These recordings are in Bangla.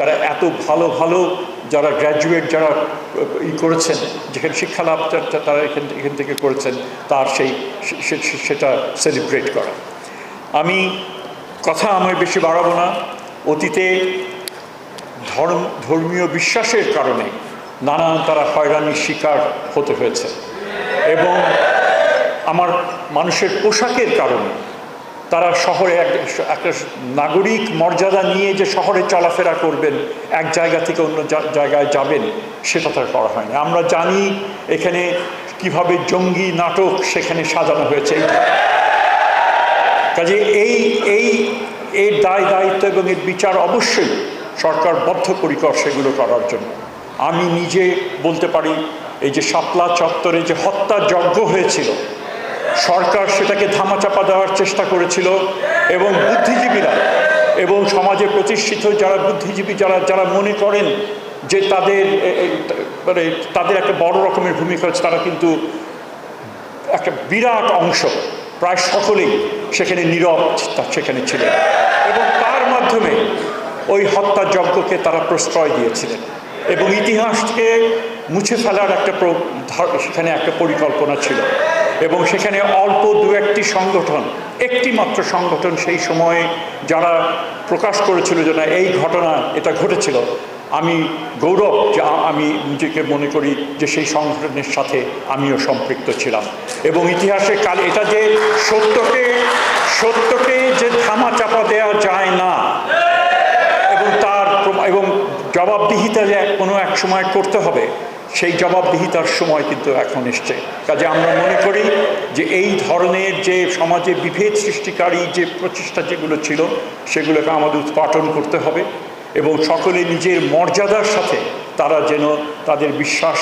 তারা এত ভালো ভালো যারা গ্র্যাজুয়েট যারা, ই করেছেন, যেখানে শিক্ষা লাভ তারা এখান এখান থেকে করেছেন, তার সেই সেটা সেলিব্রেট করা। আমি কথা আমি বেশি বাড়াবো না। অতীতে ধর্ম, ধর্মীয় বিশ্বাসের কারণে নানান তারা হয়রানির শিকার হতে হয়েছে। এবং আমার মানুষের পোশাকের কারণে তারা শহরে এক একটা নাগরিক মর্যাদা নিয়ে যে শহরে চলাফেরা করবেন, এক জায়গা থেকে অন্য জায়গায় যাবেন সেটা তার করা হয়নি। আমরা জানি এখানে কীভাবে জঙ্গি নাটক সেখানে সাজানো হয়েছে। কাজে এই এই, এর দায় দায়িত্ব এবং এর বিচার অবশ্যই সরকার বদ্ধপরিকর সেগুলো করার জন্য। আমি নিজে বলতে পারি, এই যে শাপলা চত্বরে যে হত্যা যজ্ঞ হয়েছিল সরকার সেটাকে ধামাচাপা দেওয়ার চেষ্টা করেছিল এবং বুদ্ধিজীবীরা এবং সমাজে প্রতিষ্ঠিত যারা বুদ্ধিজীবী, যারা যারা মনে করেন যে তাদের মানে তাদের একটা বড় রকমের ভূমিকা আছে তারা কিন্তু একটা বিরাট অংশ, প্রায় সকলেই সেখানে নীরব সেখানে ছিলেন। এবং তার মাধ্যমে ওই হত্যাযজ্ঞকে তারা প্রশ্রয় দিয়েছিলেন। এবং ইতিহাসকে মুছে ফেলার একটা সেখানে একটা পরিকল্পনা ছিল। এবং সেখানে অল্প দু একটি সংগঠন, একটি মাত্র সংগঠন সেই সময়ে যারা প্রকাশ করেছিল যে না, এই ঘটনা, এটা ঘটেছিল। আমি গৌরব যে আমি নিজেকে মনে করি যে সেই সংগঠনের সাথে আমিও সম্পৃক্ত ছিলাম। এবং ইতিহাসে কাল এটা যে সত্যকে সত্যকে যে ধামা চাপা দেওয়া যায় না, এবং তার এবং জবাবদিহিতা যে কোনো এক সময় করতে হবে সেই জবাবদিহিতার সময় কিন্তু এখন এসছে। কাজে আমরা মনে করি যে এই ধরনের যে সমাজে বিভেদ সৃষ্টিকারী যে প্রচেষ্টা যেগুলো ছিল, সেগুলোকে আমাদের উৎপাটন করতে হবে এবং সকলে নিজের মর্যাদার সাথে তারা যেন তাদের বিশ্বাস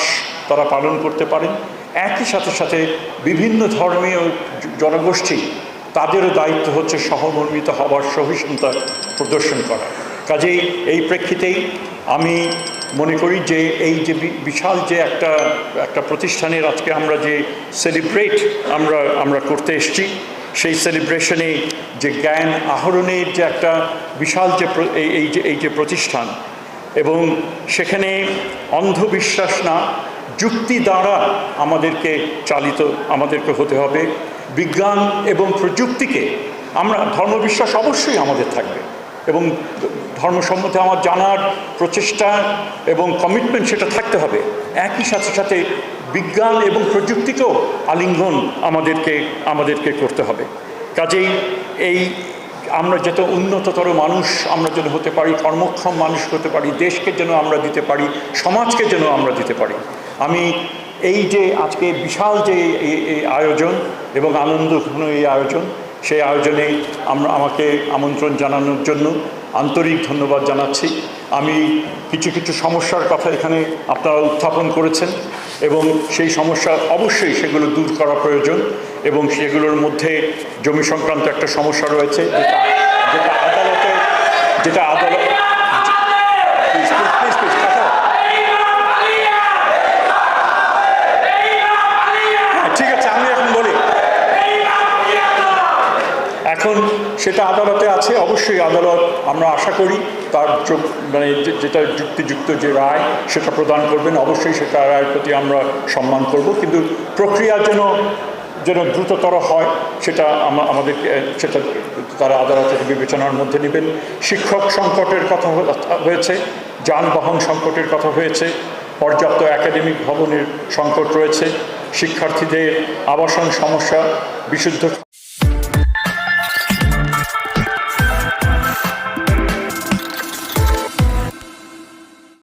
তারা পালন করতে পারেন। একই সাথে সাথে বিভিন্ন ধর্মীয় জনগোষ্ঠী তাদেরও দায়িত্ব হচ্ছে সহমর্মিত হবার সহিষ্ণুতা প্রদর্শন করা। কাজেই এই প্রেক্ষিতেই আমি মনে করি যে এই যে বিশাল যে একটা একটা প্রতিষ্ঠানের আজকে আমরা যে সেলিব্রেট আমরা আমরা করতে এসেছি, সেই সেলিব্রেশনে যে জ্ঞান আহরণের যে একটা বিশাল যে এই যে এই যে প্রতিষ্ঠান এবং সেখানে অন্ধবিশ্বাস না, যুক্তি দ্বারা আমাদেরকে চালিত, আমাদেরকে হতে হবে। বিজ্ঞান এবং প্রযুক্তিকে আমরা, ধর্মবিশ্বাস অবশ্যই আমাদের থাকবে। এবং ধর্ম সম্বন্ধে আমার জানার প্রচেষ্টা এবং কমিটমেন্ট সেটা থাকতে হবে। একই সাথে সাথে বিজ্ঞান এবং প্রযুক্তিকেও আলিঙ্গন আমাদেরকে আমাদেরকে করতে হবে। কাজেই এই আমরা যত উন্নততর মানুষ, আমরা যেন হতে পারি, কর্মক্ষম মানুষ হতে পারি, দেশকে যেন আমরা দিতে পারি, সমাজকে যেন আমরা দিতে পারি। আমি এই যে আজকে বিশাল যে আয়োজন এবং আনন্দঘন এই আয়োজন সেই আয়োজনে আমরা আমাকে আমন্ত্রণ জানানোর জন্য আন্তরিক ধন্যবাদ জানাচ্ছি। আমি কিছু কিছু সমস্যার কথা এখানে আপনারা উত্থাপন করেছেন এবং সেই সমস্যা অবশ্যই সেগুলো দূর করা প্রয়োজন এবং সেগুলোর মধ্যে জমি সংক্রান্ত একটা সমস্যা রয়েছে, যেটা আদালতে, যেটা আদালত এখন সেটা আদালতে আছে, অবশ্যই আদালত, আমরা আশা করি তার মানে যেটা যুক্তিযুক্ত যে রায় সেটা প্রদান করবেন, অবশ্যই সেটা রায়ের প্রতি আমরা সম্মান করব। কিন্তু প্রক্রিয়া যেন যেন দ্রুততর হয়, সেটা আমা- আমাদেরকে, সেটা তারা আদালতের বিবেচনার মধ্যে নেবেন। শিক্ষক সংকটের কথা হয়েছে, যানবাহন সংকটের কথা হয়েছে, পর্যাপ্ত একাডেমিক ভবনের সংকট রয়েছে, শিক্ষার্থীদের আবাসন সমস্যা বিশুদ্ধ